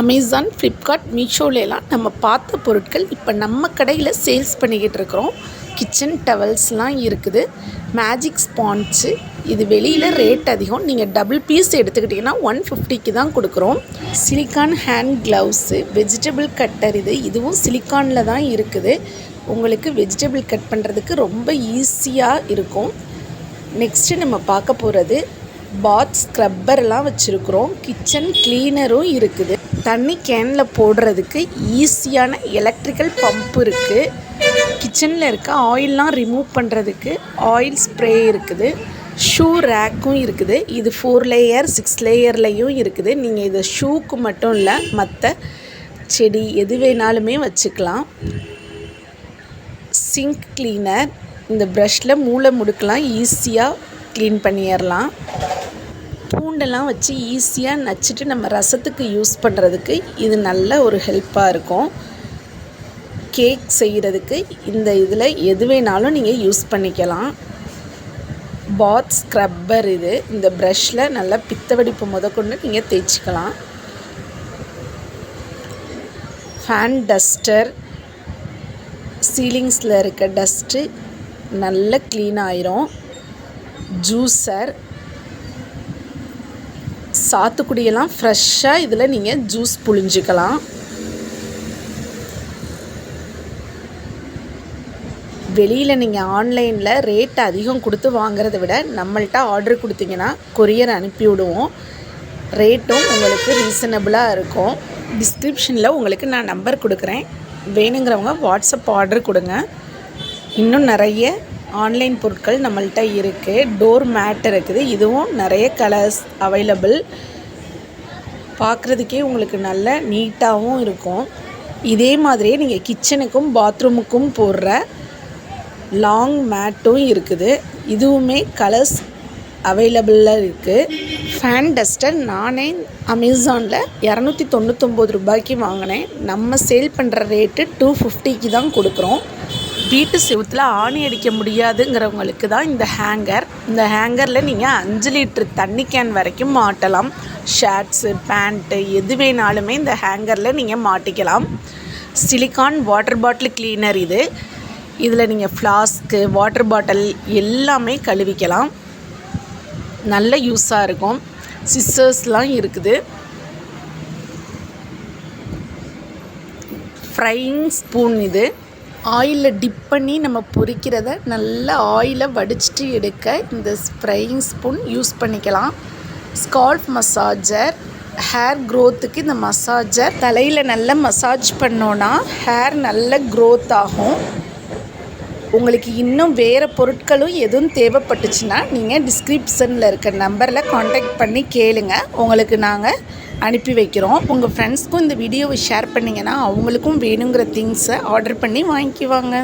Amazon Flipkart மீஷோலலாம் நம்ம பார்த்த பொருட்கள் இப்போ நம்ம கடையில் சேல்ஸ் பண்ணிக்கிட்டு இருக்கிறோம். கிச்சன் டவல்ஸ்லாம் இருக்குது. மேஜிக் ஸ்பான்ச்சு இது வெளியில் ரேட் அதிகம். நீங்கள் டபுள் பீஸ் எடுத்துக்கிட்டிங்கன்னா ஒன் ஃபிஃப்டிக்கு தான் கொடுக்குறோம். Silicone hand gloves vegetable cutter இது இதுவும் சிலிக்கானில் தான் இருக்குது. உங்களுக்கு வெஜிடபிள் கட் பண்ணுறதுக்கு ரொம்ப ஈஸியாக இருக்கும். நெக்ஸ்ட்டு நம்ம பார்க்க போகிறது பாத் ஸ்க்ரப்பர்லாம் வச்சுருக்குறோம். கிச்சன் க்ளீனரும் இருக்குது. தண்ணி கேனில் போடுறதுக்கு ஈஸியான எலக்ட்ரிக்கல் பம்ப் இருக்குது கிச்சனில் இருக்க ஆயிலெலாம் ரிமூவ் பண்ணுறதுக்கு ஆயில் ஸ்ப்ரே இருக்குது. ஷூ ரேக்கும் இருக்குது. இது ஃபோர் லேயர் சிக்ஸ் லேயர்லேயும் இருக்குது. நீங்கள் இதை ஷூக்கு மட்டும் இல்லை மற்ற செடி எது வேணாலுமே வச்சுக்கலாம். சிங்க் க்ளீனர் இந்த ப்ரஷில் மூளை முடுக்கலாம் ஈஸியாக க்ளீன் பண்ணிடலாம். பூண்டெல்லாம் வச்சு ஈஸியாக நச்சுட்டு நம்ம ரசத்துக்கு யூஸ் பண்ணுறதுக்கு இது நல்ல ஒரு ஹெல்ப்பாக இருக்கும். கேக் செய்கிறதுக்கு இந்த இதில் எது வேணாலும் நீங்கள் யூஸ் பண்ணிக்கலாம். பாத் ஸ்க்ரப்பர் இது. இந்த ப்ரஷில் நல்லா பித்த வெடிப்பு முதற்கொண்டு நீங்கள் தேய்ச்சிக்கலாம். ஃபேன் டஸ்டர் சீலிங்ஸில் இருக்க டஸ்ட்டு நல்லா க்ளீன் ஆயிரும். ஜூஸர் சாத்துக்குடியெல்லாம் ஃப்ரெஷ்ஷாக இதில் நீங்கள் ஜூஸ் புழிஞ்சிக்கலாம். வெளியில் நீங்கள் ஆன்லைனில் ரேட் அதிகம் கொடுத்து வாங்குறத விட நம்மள்ட்ட ஆர்டர் கொடுத்தீங்கன்னா கொரியர் அனுப்பி விடுவோம். ரேட்டும் உங்களுக்கு ரீசனபிளாக இருக்கும். டிஸ்கிரிப்ஷனில் உங்களுக்கு நான் நம்பர் கொடுக்குறேன். வேணுங்கிறவங்க வாட்ஸ்அப் ஆர்டர் கொடுங்க. இன்னும் நிறைய ஆன்லைன் பொருட்கள் நம்மள்கிட்ட இருக்குது டோர் மேட் இருக்குது. இதுவும் நிறைய கலர்ஸ் அவைலபிள் பார்க்குறதுக்கே உங்களுக்கு நல்ல நீட்டாகவும் இருக்கும். இதே மாதிரியே நீங்கள் கிச்சனுக்கும் பாத்ரூமுக்கும் போடுற லாங் மேட்டும் இருக்குது. இதுவுமே கலர்ஸ் அவைலபிளாக இருக்குது ஃபேன் டஸ்டர் நானே அமேசானில் இரநூத்தி தொண்ணூத்தொம்பது ரூபாய்க்கு வாங்கினேன். நம்ம சேல் பண்ணுற ரேட்டு டூ ஃபிஃப்டிக்கு தான் கொடுக்குறோம். வீட்டு செவத்தில் ஆணி அடிக்க முடியாதுங்கிறவங்களுக்கு தான் இந்த ஹேங்கர் இந்த ஹேங்கரில் நீங்கள் அஞ்சு லிட்ரு தண்ணி கேன் வரைக்கும் மாட்டலாம். ஷர்ட்ஸு பேண்ட்டு எது வேணாலுமே இந்த ஹேங்கரில் நீங்கள் மாட்டிக்கலாம். சிலிக்கான் வாட்டர் பாட்டில் க்ளீனர் இது. இதில் நீங்கள் ஃப்ளாஸ்க்கு வாட்டர் பாட்டில் எல்லாமே கழுவிக்கலாம். நல்ல யூஸாக இருக்கும். சிஸ்டர்ஸ்லாம் இருக்குது. ஃப்ரையிங் ஸ்பூன் இது. ஆயிலில் டிப் பண்ணி நம்ம பொரிக்கிறத நல்லா ஆயிலை வடிச்சிட்டு எடுக்க இந்த ஸ்ப்ரையிங் ஸ்பூன் யூஸ் பண்ணிக்கலாம். ஸ்கால்ப் மசாஜர் ஹேர் க்ரோத்துக்கு இந்த மசாஜர் தலையில் நல்லா மசாஜ் பண்ணோன்னா ஹேர் நல்ல க்ரோத் ஆகும். உங்களுக்கு இன்னும் வேறு பொருட்களும் எதுவும் தேவைப்பட்டுச்சுன்னா நீங்கள் டிஸ்கிரிப்ஷனில் இருக்க நம்பரில் காண்டாக்ட் பண்ணி கேளுங்க. உங்களுக்கு நாங்கள் அனுப்பி வைக்கிறோம். உங்கள் ஃப்ரெண்ட்ஸ்க்கும் இந்த வீடியோவை ஷேர் பண்ணிங்கன்னா அவங்களுக்கும் வேணுங்கிற திங்ஸை ஆர்டர் பண்ணி வாங்கிக்குவாங்க.